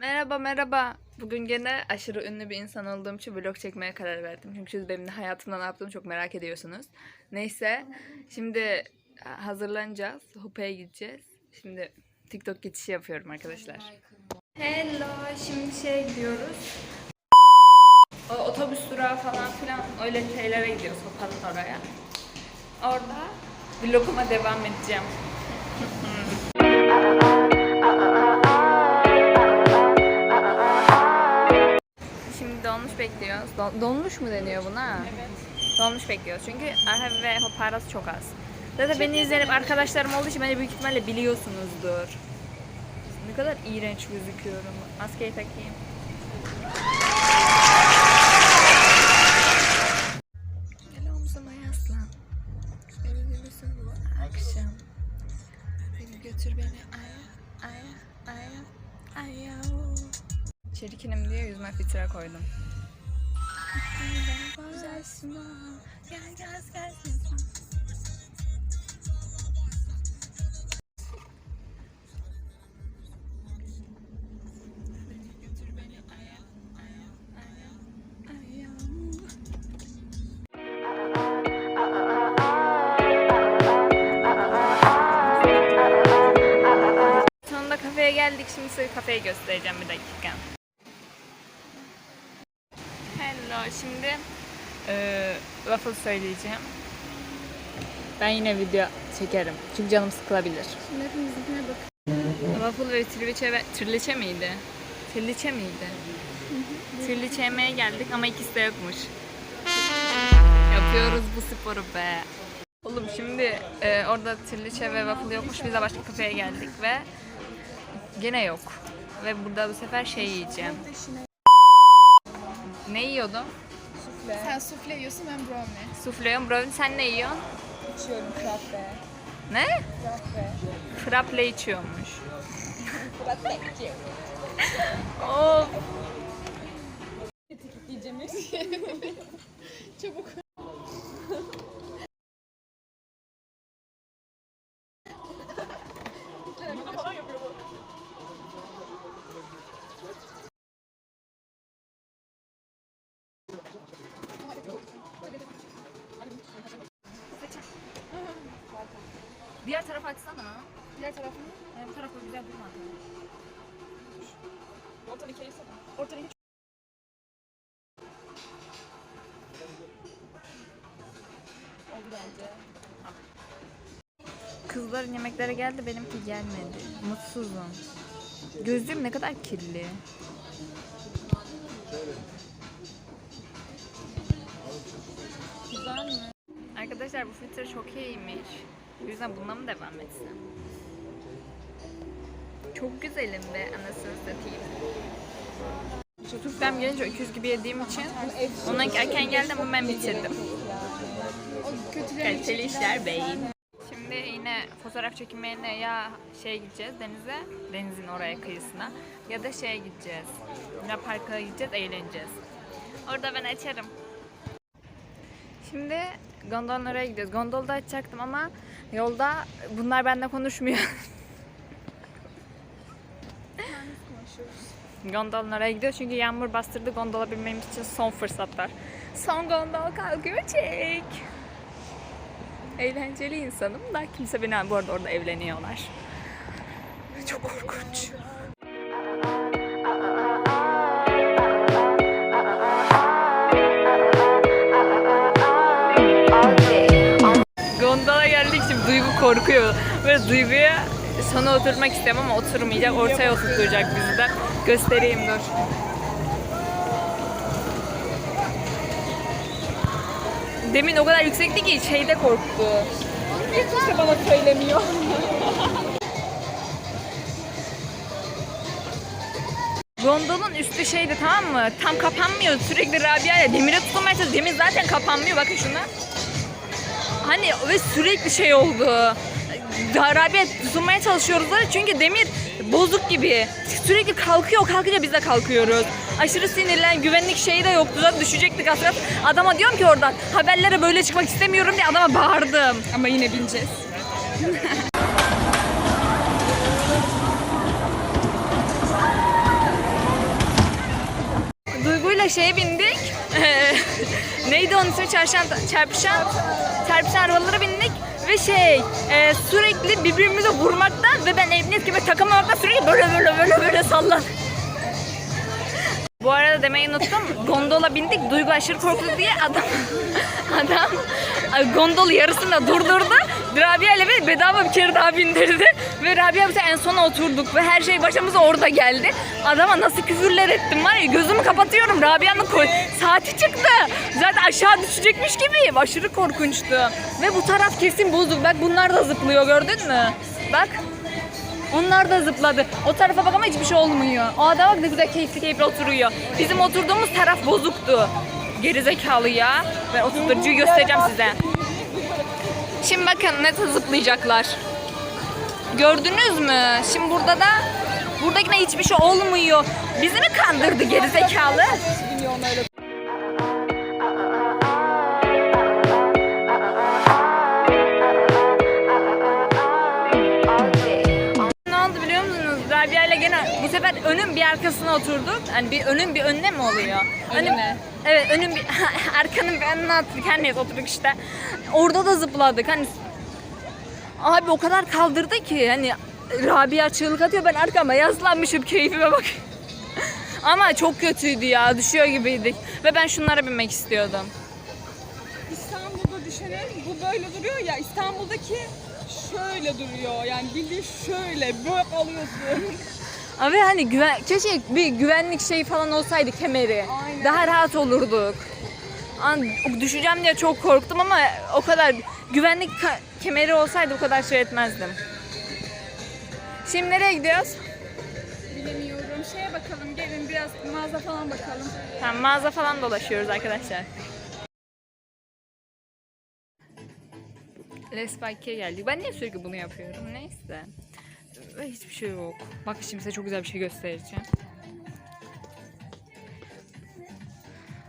Merhaba merhaba. Bugün gene aşırı ünlü bir insan olduğum için vlog çekmeye karar verdim. Çünkü siz benim hayatımda ne yaptığımı çok merak ediyorsunuz. Neyse şimdi hazırlanacağız. Hupa'ya gideceğiz. Şimdi TikTok geçişi yapıyorum arkadaşlar. Hello. Şimdi şey gidiyoruz. O otobüs durağı falan filan öyle şeylere gidiyoruz. Hupa'nın oraya. Orada vloguma devam edeceğim. bekliyoruz. Dolmuş mu deniyor buna? Evet. Dolmuş bekliyoruz. Çünkü Arhavi ve Hoparası çok az. Zaten beni izleyen arkadaşlarım olduğu için beni büyük ihtimalle biliyorsunuzdur. Ne kadar iğrenç gözüküyorum. Maskeyi takayım. Gel omzuma yaslan. Sevgilisin bu akşam. Beni götür beni aya aya aya aya. Çirkinim diye yüzüme filtre koydum. Sonunda kafeye geldik. Şimdi size kafeyi göstereceğim bir dakika. Hello. Şimdi eee waffle söyleyeceğim. Ben yine video çekerim. Çünkü canım sıkılabilir. Şimdi hepimizinkine bak. Waffle ve trileçe ve trileçe miydi? Trileçe miydi? Trileçe yemeye geldik ama ikisi de yokmuş. Yapıyoruz bu sporu be. Oğlum şimdi e, orada trileçe ve waffle yokmuş. Biz de başka kafeye geldik ve gene yok. Ve burada bu sefer şey yiyeceğim. Ne yiyordum? Sen sufle yiyorsun ben brownie. Sufle yiyorum. Brownie sen ne yiyorsun? İçiyorum frappe. Ne? Frappe. Frappe içiyormuş. Frappe içiyorum. Of. Diyeceğimiz. Çabuk. Diğer tarafa açsana. Diğer tarafını. Yani bu tarafa güzel durmadı. Yesene. Ortadan iki. Oldu bence. Kızların yemekleri geldi benimki gelmedi. Mutsuzum. Gözlüğüm ne kadar kirli. Güzel mi? Arkadaşlar bu filtre çok iyiymiş. O yüzden bununla mı devam etsem? Çok güzelim be anasını satayım. Türk'ten gelince öküz gibi yediğim için ondan erken geldi ama ben bitirdim. Kaliteli işler beyin. Şimdi yine fotoğraf çekimlerine ya şey gideceğiz denize, denizin oraya kıyısına ya da şeye gideceğiz. Luna Park'a gideceğiz, eğleneceğiz. Orada ben açarım. Şimdi gondolun oraya gidiyoruz. Gondolda açacaktım ama yolda bunlar benimle konuşmuyor. Gondolun oraya gidiyor çünkü yağmur bastırdı gondola binmemiz için son fırsatlar. Son gondol kalkıyor çek. Eğlenceli insanım da kimse beni bu arada orada evleniyorlar. Çok korkunç. Duygu korkuyor. Böyle Duygu'ya sona oturmak istiyorum ama oturmayacak. Ortaya oturtacak bizi de. Göstereyim dur. Demin o kadar yüksekti ki şeyde korktu. Niye kimse bana söylemiyor? Gondolun üstü şeydi tamam mı? Tam kapanmıyor. Sürekli Rabia ile demire tutunmaya çalışıyor. Demir zaten kapanmıyor. Bakın şuna. Hani ve sürekli şey oldu. Rabia tutunmaya çalışıyoruz çünkü demir bozuk gibi. Sürekli kalkıyor. Kalkınca biz de kalkıyoruz. Aşırı sinirlen. Güvenlik şeyi de yoktu. Zaten düşecektik aslında. Adama diyorum ki oradan haberlere böyle çıkmak istemiyorum diye adama bağırdım. Ama yine bineceğiz. Rabia'yla şeye bindik. Neydi onun ismi? Çarşan, çarpışan, çarpışan arabalara bindik. Ve şey e, sürekli birbirimize vurmaktan ve ben emniyet gibi takamamaktan sürekli böyle böyle böyle böyle sallan. Bu arada demeyi unuttum. Gondola bindik. Duygu aşırı korktu diye adam adam ay, gondolu yarısında durdurdu. Rabia ile beni bedava bir kere daha bindirdi. Ve Rabia bize en sona oturduk ve her şey başımıza orada geldi. Adama nasıl küfürler ettim var ya gözümü kapatıyorum. Rabia'nın saati çıktı. Zaten aşağı düşecekmiş gibiyim. Aşırı korkunçtu. Ve bu taraf kesin bozuk. Bak bunlar da zıplıyor gördün mü? Bak. Onlar da zıpladı. O tarafa bak ama hiçbir şey olmuyor. O adam bak ne güzel keyifli keyifli oturuyor. Bizim oturduğumuz taraf bozuktu. Gerizekalı ya. Ben oturtucuyu göstereceğim size. Şimdi bakın ne zıplayacaklar. Gördünüz mü? Şimdi burada da buradakine hiçbir şey olmuyor. Bizi mi kandırdı gerizekalı? Ne oldu biliyor musunuz? Rabia ile gene bu sefer önün bir arkasına oturduk. Hani bir önün bir önüne mi oluyor? Önüne. evet önün bir arkanın bir önüne oturduk. Her neyse oturduk işte. Orada da zıpladık. Hani abi o kadar kaldırdı ki hani Rabia çığlık atıyor ben arkama yaslanmışım keyfime bak. Ama çok kötüydü ya düşüyor gibiydik. Ve ben şunlara binmek istiyordum. İstanbul'da düşünün bu böyle duruyor ya İstanbul'daki şöyle duruyor yani bildiğin şöyle böyle alıyorsun. Abi hani güven, keşke bir güvenlik şeyi falan olsaydı kemeri. Aynen. Daha rahat olurduk. An, düşeceğim diye çok korktum ama o kadar güvenlik ka- kemeri olsaydı bu kadar şey etmezdim. Şimdi nereye gidiyoruz? Bilemiyorum. Şeye bakalım gelin biraz mağaza falan bakalım. Ha, mağaza falan dolaşıyoruz arkadaşlar. Les Bike'e geldik. Ben niye sürekli bunu yapıyorum? Neyse. Ve hiçbir şey yok. Bak şimdi size çok güzel bir şey göstereceğim.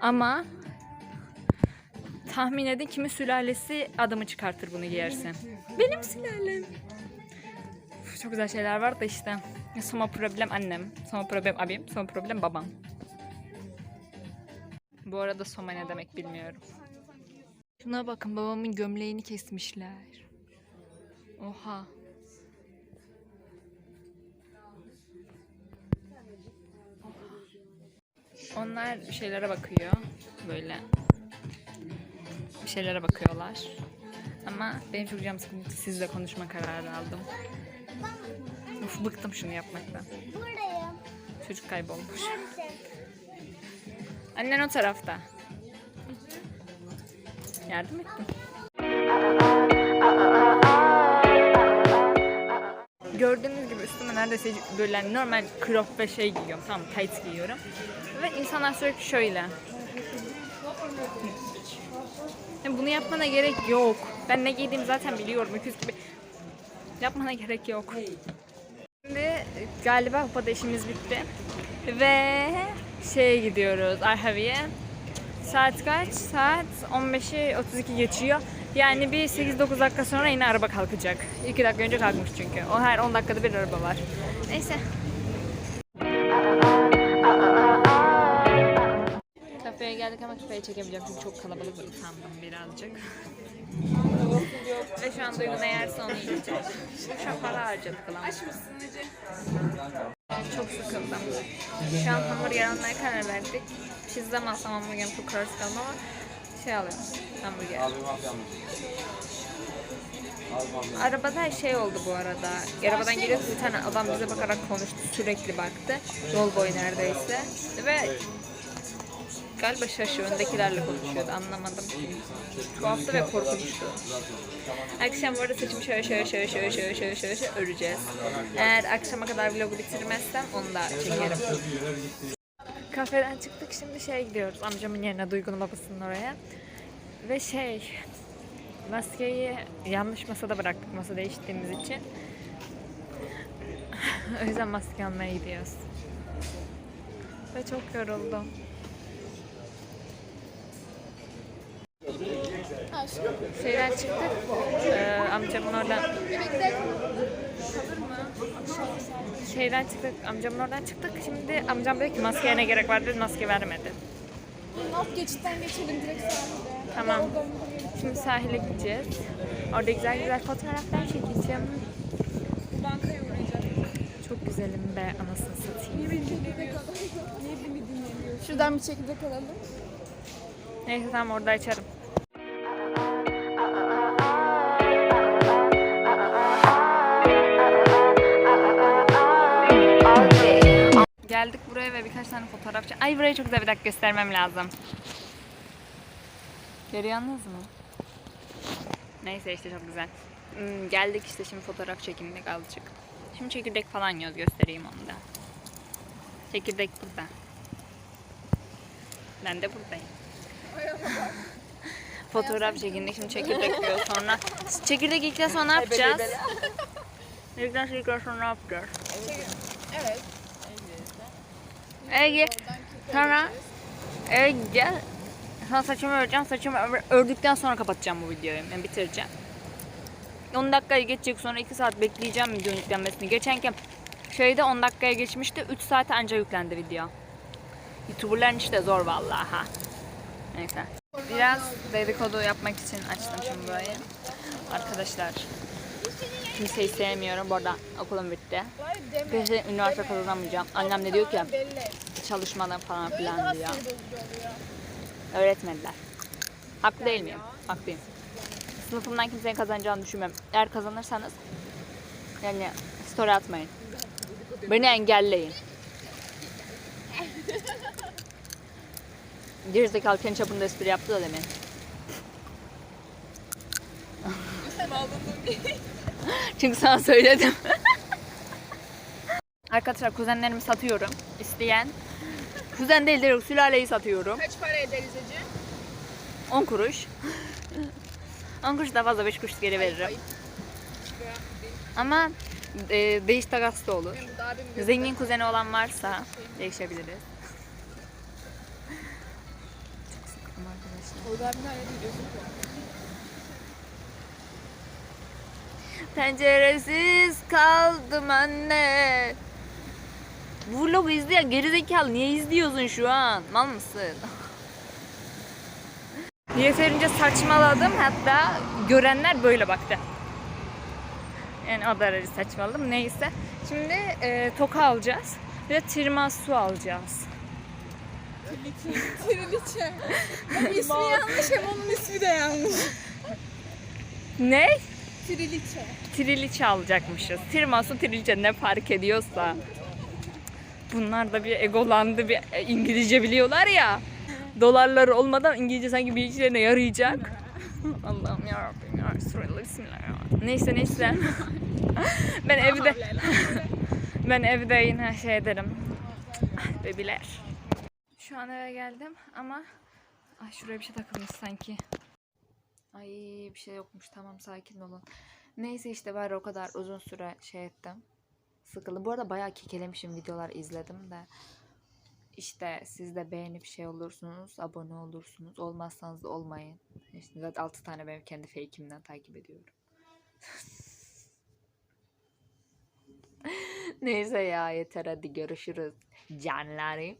Ama tahmin edin kimin sülalesi adamı çıkartır bunu giyerse. Benim sülalem. Uf, Çok güzel şeyler var da işte. Soma problem annem, soma problem abim, soma problem babam. Bu arada soma ne demek bilmiyorum. Şuna bakın babamın gömleğini kesmişler. Oha. Onlar bir şeylere bakıyor. Böyle. Bir şeylere bakıyorlar. Ama benim çok canım sıkıntı. Sizle konuşma kararı aldım. Uf bıktım şunu yapmaktan. Buradayım. Çocuk kaybolmuş. Neredesin? Annen o tarafta. Yardım ettim. Gördüğünüz gibi üstüme neredeyse böyle normal crop ve şey giyiyorum. Tamam tight giyiyorum. Ve insanlar sürekli şöyle. Ya Bunu yapmana gerek yok. Ben ne giydiğimi zaten biliyorum. Öküz gibi. Yapmana gerek yok. Şimdi galiba Hopa'da işimiz bitti. Ve şeye gidiyoruz Arhavi'ye. Saat kaç? Saat 15'i 32 geçiyor. Yani bir 8-9 dakika sonra yine araba kalkacak. 2 dakika önce kalkmış çünkü. O her 10 dakikada bir araba var. Neyse. Geldik ama kafeye çekemeyeceğim çünkü çok kalabalık utandım birazcık. ve şu an Duygu ne yerse onu yiyeceğiz. Şu an para harcadık lan. Aç mısın Ece? Çok sıkıldım. Şu an hamburger almaya karar verdik. Pizza mı alsam hamburgerim çok kararsız kaldım ama şey alıyorum. Hamburger. Arabada şey oldu bu arada. Arabadan geliyoruz bir tane adam bize bakarak konuştu. Sürekli baktı. Yol boyu neredeyse. Ve galiba şaşıyor. Öndekilerle konuşuyordu. Anlamadım. Tuhaftı ve korkunçtu. Akşam bu arada saçımı şöyle şöyle şöyle şöyle şöyle şöyle şöyle, şöyle öreceğiz. Eğer akşama kadar vlogu bitirmezsem onu da çekerim. Kafeden çıktık şimdi şeye gidiyoruz. Amcamın yerine Duygu'nun babasının oraya. Ve şey maskeyi yanlış masada bıraktık masa değiştiğimiz için. o yüzden maske almaya gidiyoruz. Ve çok yoruldum. Şeyden çıktık. Ee, amcamın oradan şeyden çıktık. Amcamın oradan çıktık. Şimdi amcam dedi ki maskeye ne gerek var dedi. Maske vermedi. Alt geçitten geçelim direkt sahilde. Tamam. Şimdi sahile gideceğiz. Orada güzel güzel fotoğraflar çekeceğim. bankaya uğrayacağız. Çok güzelim be anasını satayım. Niye beni dinlemiyorsun? Niye beni dinlemiyorsun? Şuradan bir çekirdek alalım. Neyse tamam orada açarım. Geldik buraya ve birkaç tane fotoğraf çek- Ay burayı çok güzel bir dakika göstermem lazım. Görüyorsunuz mu? Neyse işte çok güzel. Hmm, geldik işte şimdi fotoğraf çekindik azıcık. Şimdi çekirdek falan yiyoruz göstereyim onu da. Çekirdek burada. Ben de buradayım. Fotoğraf çekindik şimdi çekirdek yiyoruz sonra. Çekirdek yedikten sonra ne yapacağız? Sonra sonra ne yapacağız? Evet. Ege sonra Ege. Sonra saçımı öreceğim saçımı ör- ördükten sonra kapatacağım bu videoyu. Ben bitireceğim. 10 dakikaya geçecek sonra 2 saat bekleyeceğim videonun yüklenmesini. Geçenken şeyde 10 dakikaya geçmişti 3 saate anca yüklendi video. Youtuberların işte zor vallahi ha. Neyse. Biraz dedikodu yapmak için açtım şimdi burayı. Arkadaşlar Kimseyi sevmiyorum. Bu arada okulum bitti. Kesin üniversite kazanamayacağım. Annem de diyor ki çalışmadan falan filan diyor. Öğretmediler. Haklı değil miyim? Haklıyım. Sınıfımdan kimsenin kazanacağını düşünmüyorum. Eğer kazanırsanız yani story atmayın. Beni engelleyin. Gerizekalı kendi çapında espri yaptı da demin. Çünkü sana söyledim. Arkadaşlar kuzenlerimi satıyorum. İsteyen. Kuzen değil direkt sülaleyi satıyorum. Kaç para ederiz Ece? 10 kuruş. 10 kuruş daha fazla 5 kuruş geri veririm. Ama e, değiş takas da olur. Zengin kuzeni olan varsa değişebiliriz. Çok sıkıldım arkadaşlar. Orada abimle öyle diyorsun ki. Penceresiz kaldım anne. Bu vlogu izleyen gerizekalı niye izliyorsun şu an? Mal mısın? Yeterince saçmaladım hatta görenler böyle baktı. Yani o derece saçmaladım neyse. Şimdi e, toka alacağız ve tiramisu alacağız. Triliçe. İsmi yanlış hem onun ismi de yanlış. Ne? Triliçe. Triliçe alacakmışız. Tiramisu triliçe ne fark ediyorsa. Bunlar da bir egolandı bir İngilizce biliyorlar ya. Dolarları olmadan İngilizce sanki bir işlerine yarayacak. Allah'ım ya Rabbim ya Bismillahirrahmanirrahim. Neyse neyse. ben evde ben evde yine şey ederim. Bebiler. Şu an eve geldim ama ay şuraya bir şey takılmış sanki. Ay bir şey yokmuş tamam sakin olun. Neyse işte bari o kadar uzun süre şey ettim. Sıkıldım. Bu arada bayağı kekelemişim videolar izledim de. İşte siz de beğenip şey olursunuz, abone olursunuz. Olmazsanız da olmayın. İşte zaten 6 tane benim kendi fake'imden takip ediyorum. Neyse ya yeter hadi görüşürüz. Canlarım.